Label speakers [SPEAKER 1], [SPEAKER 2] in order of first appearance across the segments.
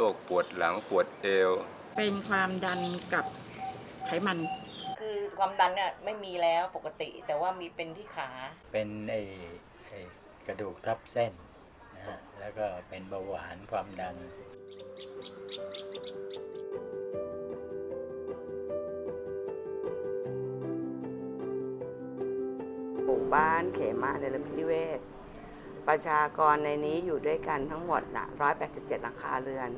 [SPEAKER 1] รคปวดหลังปวดเอว
[SPEAKER 2] เป็นความดันกับไขมัน
[SPEAKER 3] คือความดันเนี่ยไม่มีแล้วปกติ แต่ว่ามีเป็นที่ขา
[SPEAKER 4] เป็นไอ้ไอ้กระดูกทับเส้นนะฮะแล้วก็เป็นเบาหวานความดัน
[SPEAKER 5] หมู่บ้านเขมาในระมินิเวศ ประชากรในนี้อยู่ด้วยกันทั้งหมดนะ187 หลังคาเรือน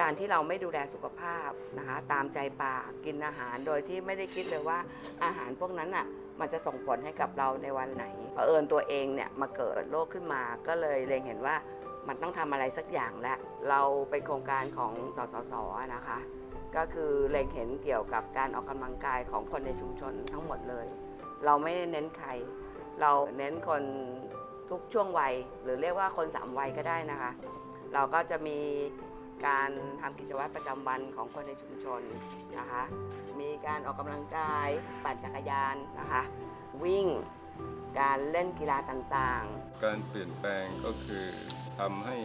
[SPEAKER 5] การที่เราไม่ดูแลสุขภาพนะคะตามใจปากกินอาหารโดยที่ไม่ได้คิดเลยว่าอาหารพวกนั้นอะมันจะส่งผลให้กับเราในวันไหนเผอิญตัวเองเนี่ยมาเกิดโรคขึ้นมาก็เลยเล็งเห็นว่ามันต้องทำอะไรสักอย่างแล้วเราเป็นโครงการของสสสนะคะ ก็คือเล็งเห็นเกี่ยวกับการออกกำลังกายของคนในชุมชนทั้งหมดเลย เราไม่ได้เน้นใคร เราเน้นคนทุกช่วงวัย หรือเรียกว่าคนสามวัยก็ได้นะคะ เราก็จะมี การทำกิจวัตรประจำวันของคนในชุมชนนะคะ มีการออกกำลังกาย ปั่นจักรยานนะคะ วิ่ง การเล่นกีฬาต่างๆ
[SPEAKER 1] การเปลี่ยนแปลงก็คือทำให้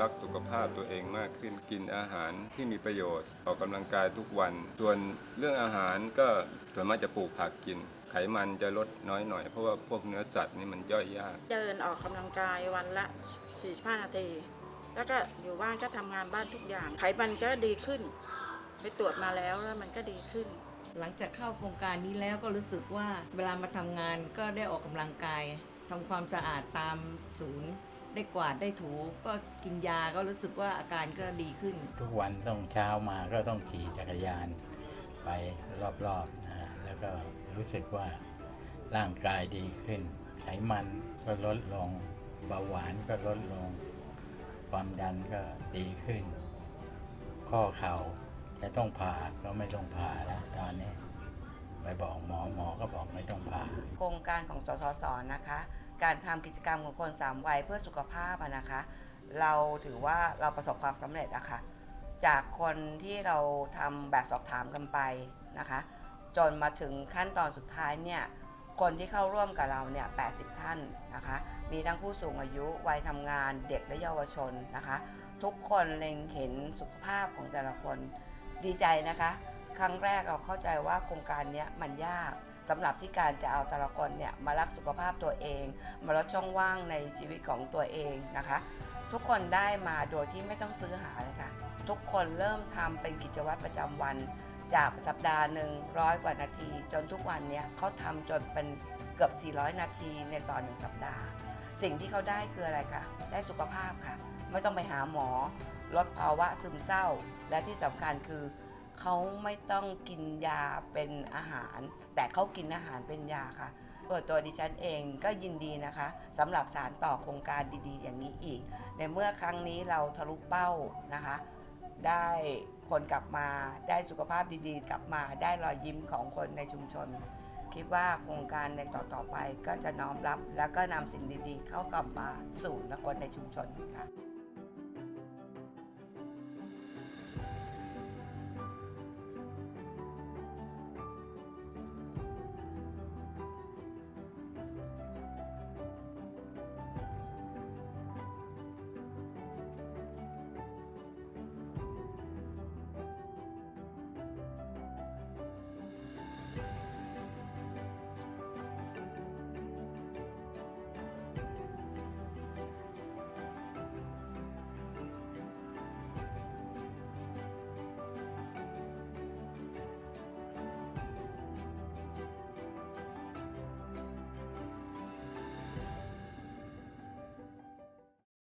[SPEAKER 1] รักสุขภาพตัวเองมากขึ้นกินอาหารที่มีประโยชน์ออกกำลังกายทุกวัน ส่วนเรื่องอาหารก็ส่วนมากจะปลูกผักกิน ไขมันจะลดน้อยหน่อยเพราะว่าพวกเนื้อสัตว์นี่มันย่อยยาก
[SPEAKER 2] เดินออกกำลังกายวันละ 45 นาที แล้วก็อยู่บ้านก็ทำงานบ้านทุกอย่าง ไขมันก็ดีขึ้น ไปตรวจมาแล้วแล้วมันก็ดีขึ้น
[SPEAKER 3] หลังจากเข้าโครงการนี้แล้วก็รู้สึกว่าเวลามาทำงานก็ได้ออกกำลังกายทำความสะอาดตามศูนย์ ได้กวาดได้ถูก็กินยาก็รู้สึกว่าอาการก็ดีขึ้น
[SPEAKER 4] ทุกวันต้องเช้ามาก็ต้องขี่จักรยาน ไปรอบๆนะฮะแล้วก็รู้สึกว่าร่างกายดีขึ้น ไขมันก็ลดลงเบาหวานก็ลดลง ความดันก็ดีขึ้น ข้อเข่าจะต้องผ่าก็ไม่ต้องผ่าแล้วตอนนี้ไปบอกหมอหมอก็บอกไม่ต้องผ่า
[SPEAKER 5] โครงการของสสสนะคะ การทำกิจกรรมของคนสามวัยเพื่อสุขภาพนะคะ เราถือว่าเราประสบความสำเร็จอะค่ะจากคนที่เราทำแบบสอบถามกันไปนะคะ จนมาถึงขั้นตอนสุดท้ายเนี่ย คนที่เข้าร่วมกับเราเนี่ย 80 ท่านนะคะ มีทั้งผู้สูงอายุ วัยทำงาน เด็กและเยาวชนนะคะ ทุกคนเล็งเห็นสุขภาพของแต่ละคน ดีใจนะคะ ครั้งแรกเราเข้าใจว่าโครงการนี้มันยากสำหรับที่การจะเอาแต่ละคนเนี่ยมารักสุขภาพตัวเอง มาลดช่องว่างในชีวิตของตัวเองนะคะ ทุกคนได้มาโดยที่ไม่ต้องซื้อหาเลยค่ะ ทุกคนเริ่มทำเป็นกิจวัตรประจำวัน จากสัปดาห์หนึ่งร้อยกว่านาที จนทุกวันเนี้ยเขาทำจนเป็นเกือบ 400 นาทีในต่อหนึ่งสัปดาห์ สิ่งที่เขาได้คืออะไรคะได้สุขภาพค่ะ ไม่ต้องไปหาหมอ ลดภาวะซึมเศร้า และที่สำคัญคือเขาไม่ต้องกินยาเป็นอาหาร แต่เขากินอาหารเป็นยาค่ะเปิดตัวดิฉันเองก็ยินดีนะคะสำหรับสารต่อโครงการดีๆ อย่างนี้อีก ในเมื่อครั้งนี้เราทะลุเป้านะคะ ได้ คนกลับมาได้สุขภาพดีๆ กลับมาได้รอยยิ้มของคนในชุมชน คิดว่าโครงการในต่อๆไปก็จะน้อมรับ แล้วก็นำสิ่งดีๆ เข้ากลับมาสู่คนในชุมชนค่ะ